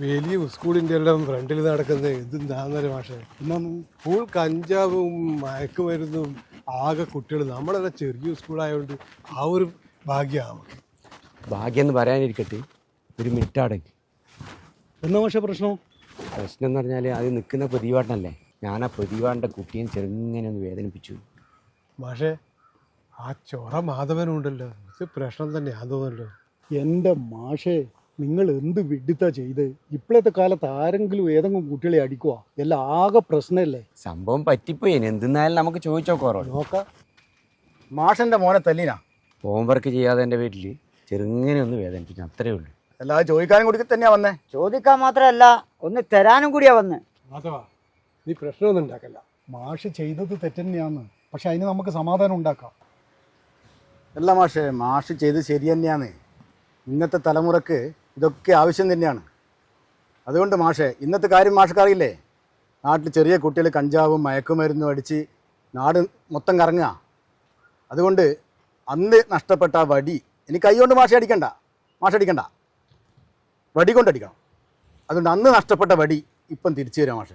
വലിയ സ്കൂളിന്റെ എല്ലാം ഫ്രണ്ടിൽ നടക്കുന്ന എന്തെന്താന്നൊരു മാഷെ? എന്നാൽ ഫുൾ കഞ്ചാവും മയക്കുമരുന്നും ആകെ കുട്ടികൾ. നമ്മളെല്ലാം ചെറിയ സ്കൂളായതുകൊണ്ട് ആ ഒരു ഭാഗ്യമാണ് നമുക്ക് ഭാഗ്യം എന്ന് പറയാനിരിക്കട്ടെ ഒരു മിനിറ്റടങ്ങ് എന്നാ പക്ഷേ പ്രശ്നം? പ്രശ്നം എന്ന് പറഞ്ഞാൽ അത് നിൽക്കുന്ന പ്രതിവാട്ടനല്ലേ ഞാൻ ആ പ്രതിവാടിന്റെ കുട്ടിയെ ചെറുങ്ങനെ ഒന്ന് വേദനിപ്പിച്ചു. മാഷെ ആ ചൊറ മാധവനുണ്ടല്ലോ. ഇത് പ്രശ്നം തന്നെ തോന്നുന്നല്ലോ എന്റെ മാഷേ നിങ്ങൾ എന്ത് വിഡിത്താ ചെയ്ത്? ഇപ്പോഴത്തെ കാലത്ത് ആരെങ്കിലും ഏതെങ്കിലും കുട്ടികളെ അടിക്കുക എല്ലാം ആകെ പ്രശ്നമല്ലേ? സംഭവം പറ്റിപ്പോയി. എന്തിന്നായാലും നമുക്ക് ചോദിച്ചോ നോക്ക നോക്കാം. മാഷന്റെ മോനെ തല്ലിനാ? ഹോംവർക്ക് ചെയ്യാതെ എന്റെ വീട്ടിൽ ചെറുങ്ങനെ ഒന്ന് വേദനിപ്പിച്ചു അത്രേ ഉള്ളൂ. അല്ലാതെ ചോദിക്കാനും കൂടി തന്നെയാ വന്നേ. ചോദിക്കാൻ മാത്രമല്ല ഒന്ന് തരാനും കൂടിയാ വന്ന്. മാധവ നീ പ്രശ്നമൊന്നും ഉണ്ടാക്കല്ല മാഷ് ചെയ്തത് തെറ്റന്നെയാന്ന്. പക്ഷെ അതിന് നമുക്ക് സമാധാനം ഉണ്ടാക്കാം. അല്ല മാഷേ മാഷ് ചെയ്ത് ശരി തന്നെയാണ് ഇന്നത്തെ തലമുറയ്ക്ക് ഇതൊക്കെ ആവശ്യം തന്നെയാണ്. അതുകൊണ്ട് മാഷേ ഇന്നത്തെ കാര്യം മാഷക്കറിയില്ലേ? നാട്ടിൽ ചെറിയ കുട്ടികൾ കഞ്ചാവും മയക്കുമരുന്നും അടിച്ച് നാട് മൊത്തം കറങ്ങുക. അതുകൊണ്ട് അന്ന് നഷ്ടപ്പെട്ട വടി ഇനി കൈകൊണ്ട് മാഷ അടിക്കണ്ട. മാഷ അടിക്കണ്ട. വടി കൊണ്ടടിക്കണം. അതുകൊണ്ട് അന്ന് നഷ്ടപ്പെട്ട വടി ഇപ്പം തിരിച്ചു തരാം മാഷേ.